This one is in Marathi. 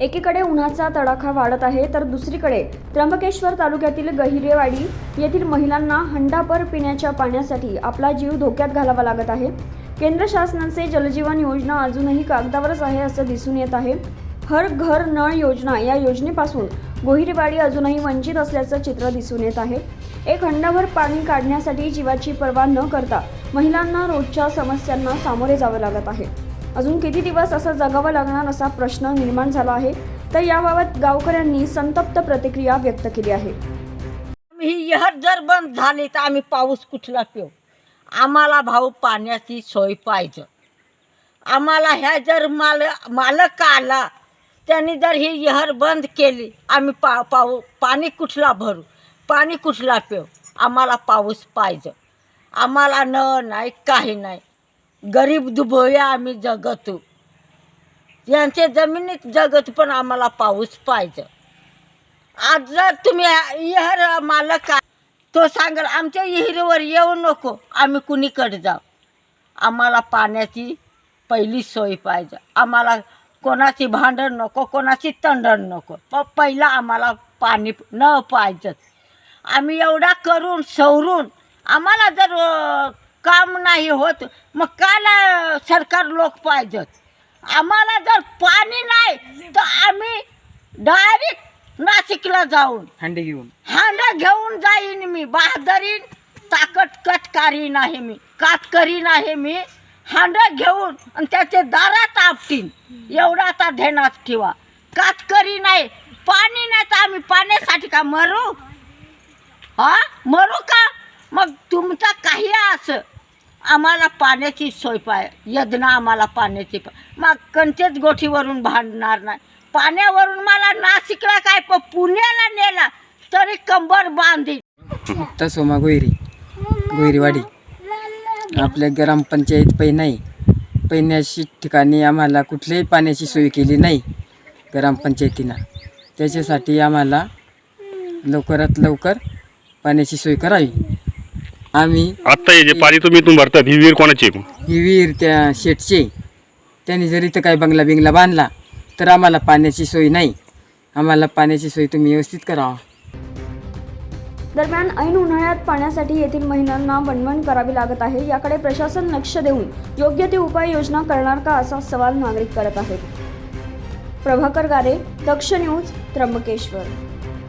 एकीकडे उन्हाचा तडाखा वाढत आहे तर दुसरीकडे त्र्यंबकेश्वर तालुक्यातील गहिरेवाडी येथील महिलांना हंडाभर पिण्याच्या पाण्यासाठी आपला जीव धोक्यात घालावा लागत आहे. केंद्र शासनाचे जलजीवन योजना अजूनही कागदावरच आहे असं दिसून येत आहे. हर घर नळ योजना या योजनेपासून गोहिरेवाडी अजूनही वंचित असल्याचं चित्र दिसून येत आहे. एक हंडाभर पाणी काढण्यासाठी जीवाची पर्वा न करता महिलांना रोजच्या समस्यांना सामोरे जावं लागत आहे. अजून किती दिवस असं जगावं लागणार असा प्रश्न निर्माण झाला आहे तर याबाबत गावकऱ्यांनी संतप्त प्रतिक्रिया व्यक्त केली आहे. ही यहर जर बंद झाली तर आम्ही पाऊस कुठला पिऊ? आम्हाला भाऊ पाण्याची सोय पाहिजे. आम्हाला ह्या जर माल मालक आला त्यांनी जर ही यहर बंद केली आम्ही पा पाऊ पाणी कुठला भरू? पाणी कुठला पिऊ? आम्हाला पाऊस पाहिजे. आम्हाला न नाही काही नाही. गरीब दुबोया आम्ही जगतो. यांचे जमिनीत जगत पण आम्हाला पाऊस पाहिजे. आज जर तुम्ही इहर मालक तो सांगाल आमच्या विहिरीवर येऊ नको आम्ही कुणीकडे जाऊ. आम्हाला पाण्याची पहिली सोय पाहिजे. आम्हाला कोणाची भांडण नको कोणाची तंडण नको. प पहिला आम्हाला पाणी न पाहिजेत आम्ही एवढा करून सवरून आम्हाला जर काम नाही होत. मग काला सरकार लोक पाहिजेत? आम्हाला जर पाणी नाही तर आम्ही डायरेक्ट नाशिकला जाऊन हंडे घेऊन. हांडा घेऊन जाईन मी. बहादरीन ताकद कटकारी आहे मी. कातकरी आहे मी. हांडा घेऊन आणि त्याचे दारात आपटीन एवढा आता ध्यानात ठेवा. कातकरी नाही. पाणी नाही तर आम्ही पाण्यासाठी का मरू? हा? मरू का? मग तुमचा काही असं आम्हाला पाण्याची सोय पाय यज्ञ आम्हाला पाण्याची पाय. मग कंचेच गोठीवरून भांडणार नाही. पाण्यावरून मला नाशिकला काय प पुण्याला नेला तरी कंबर बांधी. मुक्ता सोमा गोयरी गोयरीवाडी आपल्या ग्रामपंचायत पै नाही. पैण्याशी ठिकाणी आम्हाला कुठल्याही पाण्याची सोय केली नाही ग्रामपंचायतीनं. त्याच्यासाठी आम्हाला लवकरात लवकर पाण्याची सोय करावी. आम्ही आत्ता हे जे पाणी तुम्ही इथून भरतात ही विहीर कोणाची आहे? ही विहीर त्या शेटचे त्यांनी जर इथं काही बंगला बिंगला बांधला तर आम्हाला पाण्याची सोय नाही. आम्हाला पाण्याची सोय तुम्ही व्यवस्थित करावा दरम्यान ऐन उन्हाळ्यात पाण्यासाठी येथील महिलांना वणवण करावी लागत आहे. याकडे प्रशासन लक्ष देऊन योग्य ती उपाययोजना करणार का असा सवाल नागरिक करत आहेत. प्रभाकर गारे दक्ष न्यूज त्र्यंबकेश्वर.